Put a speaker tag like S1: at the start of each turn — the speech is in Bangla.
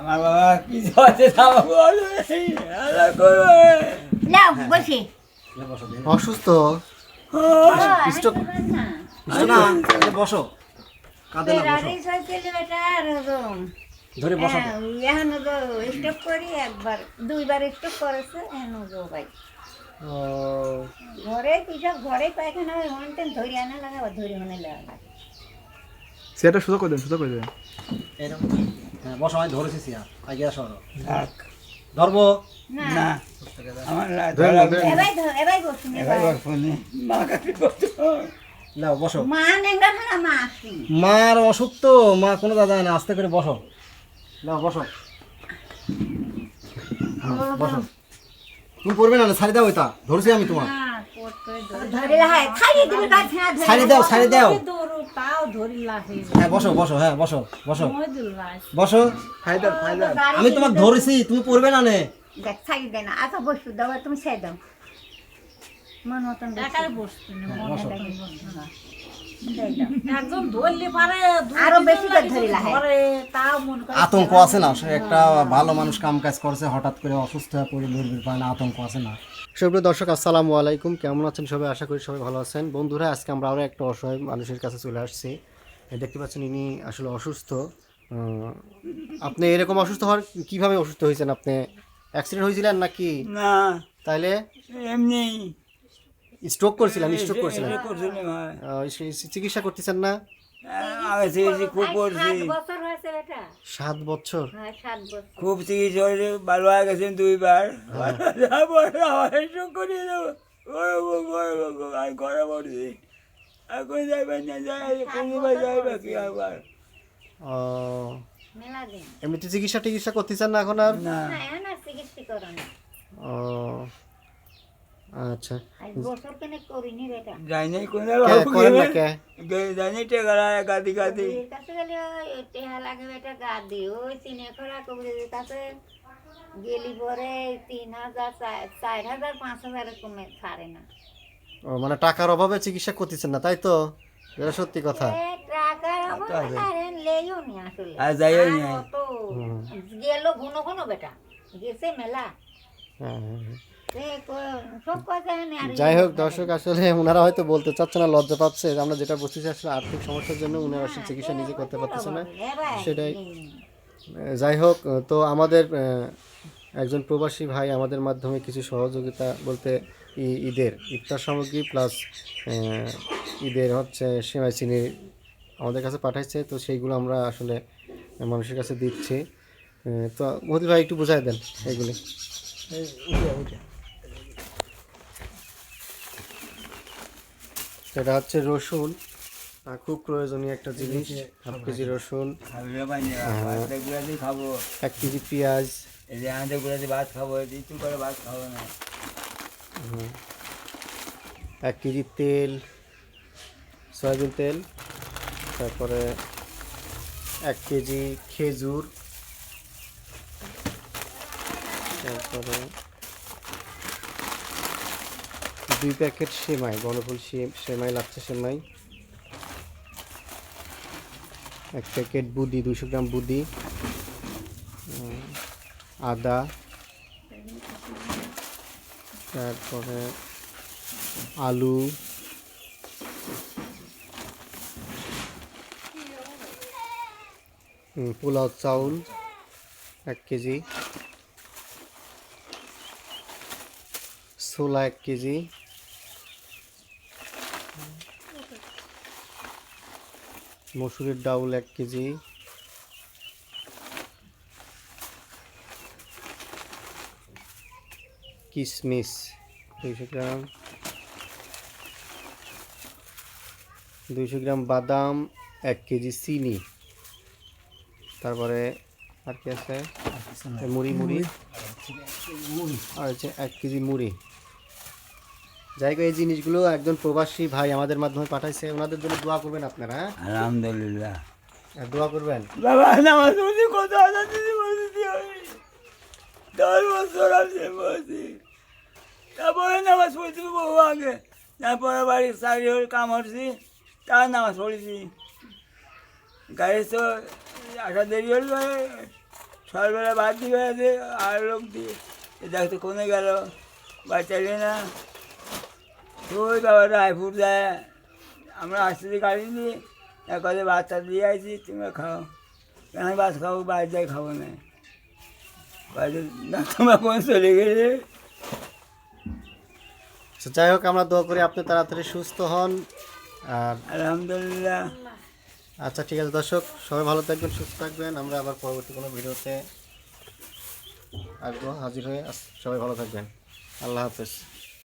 S1: আমার বাবা কিছু আছে
S2: বসে।
S3: অসুস্থ? স্ট্রোক
S4: না। বসো। কাঁদে না বসো।
S2: রাড়ি সাইকেল বেটা আর ওরকম।
S4: ধরে বসো।
S2: হ্যাঁ, এখন তো স্টপ করি একবার দুইবার স্টপ করেছে এখন গো ভাই।
S3: ও,
S2: ঘরে ঘরে পায়খানা হয় হনটেন ধরে আনা লাগা আবার ধরে মনে লাগা
S5: সেটা সুযোগ করে দেন সুযোগ করে দেন?
S4: এরকম হ্যাঁ বসো আমি ধরেছি সিয়া আগে আসো আরও।
S1: থাক।
S4: ধরবো?
S2: না।
S1: না। আমার
S5: না, না।
S4: বসো। মার অসুখ তো মা কোনো দাদা না আস্তে করে বসো। নাও বসো। বসো তুমি পড়বে না ছাড়ি দাও এটা ধরছি আমি তোমার। ছাড়ি দাও ছাড়ি দাও। হ্যাঁ বসো বসো হ্যাঁ বসো বসো।
S6: বসো।
S4: আমি তোমাকে ধরেছি তুমি পড়বে না নে।
S2: দেখ দে না। আচ্ছা বসু দাও তুমি ছাই দাও। মন মতন
S6: বসতো
S2: করে
S4: আতঙ্ক আছে না? একটা ভালো মানুষ কাম কাজ করছে হঠাৎ করে অসুস্থ হয়ে পড়ে লড়বির পায় না আতঙ্ক আছে না?
S3: সুপ্রিয় দর্শক আসসালামু আলাইকুম কেমন আছেন সবাই আশা করি সবাই ভালো আছেন বন্ধুরা আজকে আমরা আরও একটা অসহায় মানুষের কাছে চলে আসছি দেখতে পাচ্ছেন ইনি আসলে অসুস্থ আপনি এরকম অসুস্থ হওয়ার কীভাবে অসুস্থ হয়েছেন আপনি অ্যাক্সিডেন্ট হয়েছিলেন নাকি
S1: না
S3: তাইলে
S1: এমনি
S3: স্ট্রোক করছিলেন স্ট্রোক করছিলেন চিকিৎসা করতেছেন না
S1: আগে চিকিৎসা খুব করছি
S2: সাত বছর হয়েছে বেটা।
S3: সাত বছর?
S2: হ্যাঁ সাত বছর।
S1: খুব চিকিৎসা হয়েছে ভালো হয়ে গেছেন দুইবার। তারপর আবার এসব করিয়ে দেবো করব করব আমি করা পড়ছি যাইবেন না যাই কোনবার যাইবে কি আবার।
S3: আহ,
S2: মেলা
S3: এমনিতে চিকিৎসা টিকিৎসা করতেছেন না এখন আর?
S2: চিকিৎসা না।
S3: ও, আচ্ছা।
S2: আজ বছর কেন করিনি বেটা
S1: যাই নাই কোনো
S3: করেন না কে?
S1: যাই নাই টেকারা গাদি গাদি
S2: কাছে গেলে ওই টেহা লাগে ওই চিনে খরা কবিরের কাছে গেলি পরে তিন হাজার চার হাজার পাঁচ হাজার কমে ছাড়ে না।
S3: ও মানে টাকার অভাবে চিকিৎসা করতেছেন না তাই তো? এটা সত্যি কথা।
S2: টাকার অভাবে না রে, লেইও নি আসলে।
S1: আর যাইও নি।
S2: গেল ঘন ঘন বেটা। গেছে মেলা।
S3: হ্যাঁ, যাই হোক, দর্শক, আসলে ওনারা হয়তো বলতে চাচ্ছে না, লজ্জা পাচ্ছে। আমরা যেটা বুঝতেছি, আসলে আর্থিক সমস্যার জন্য আসলে চিকিৎসা নিজে করতে পারতেছে না। সেটাই। যাই হোক, তো আমাদের একজন প্রবাসী ভাই আমাদের মাধ্যমে কিছু সহযোগিতা বলতে ঈদের ইফতার সামগ্রী প্লাস ঈদের হচ্ছে সেমাই চিনি আমাদের কাছে পাঠাইছে, তো সেইগুলো আমরা আসলে মানুষের কাছে দিচ্ছি। তো মোদি ভাই, একটু বোঝাই দেন এগুলি। সেটা হচ্ছে রসুন। খুব প্রয়োজনীয় একটা জিনিস হাফ কেজি রসুন।
S1: খাবে পাইনি খাব।
S3: এক কেজি পেঁয়াজ।
S1: এই যে আমাদের গুড়াতে ভাত খাব একটু করে ভাত খাব না।
S3: এক কেজি তেল সয়াবিন তেল তারপরে এক কেজি খেজুর তারপরে দুই প্যাকেট সেমাই, বনফুল সেমাই লাগছে সেমাই। এক প্যাকেট বুদি দুশো গ্রাম বুদি। আদা। তারপরে আলু। পোলাও চাউল, এক কেজি। ছোলা এক কেজি। মসুরের ডাউল এক কেজি। কিশমিশ দুইশো গ্রাম। দুইশো গ্রাম বাদাম এক কেজি চিনি। তারপরে আর কি আছে? মুড়ি। মুড়ি। আর হচ্ছে এক কেজি মুড়ি। যাই হোক এই জিনিসগুলো একজন প্রবাসী ভাই আমাদের মাধ্যমে পাঠাইছে ওনাদের জন্য দোয়া করবেন আপনারা হ্যাঁ?
S1: আলহামদুলিল্লাহ।
S3: আর দোয়া করবেন।
S1: বাবা নামাজ পড়ছি কত হাজার দিদি বলছি আমি দশ বছর আছে বলছি তারপরে নামাজ পড়ছি বহু আগে। তারপরে বাড়ির চাকরি হয়ে কাম হচ্ছি তার নামাজ পড়েছি। গাড়ি তো আসা দেরি হল সকালবেলা ভাত আছে আর লোক দিয়ে। দেখতো কোনে গেল বাচ্চালে না। ওই বাবা রায়পুর দেয় আমরা আসতে গাড়ি নিয়ে কথা বাচ্চা দিয়ে আইছি তোমরা খাও। আমি বাস খাব বাইরে যাই খাব না। বাইরে না তোমরা কোন চলে গেলে
S3: তো যাই হোক আমরা দোয়া করি আপনি তাড়াতাড়ি সুস্থ হন। আর
S1: আলহামদুলিল্লাহ।
S3: আচ্ছা ঠিক আছে দর্শক সবাই ভালো থাকবেন সুস্থ থাকবেন। আমরা আবার পরবর্তী কোনো ভিডিওতে আসব হাজির হয়ে। সবাই ভালো থাকবেন। আল্লাহ হাফেজ।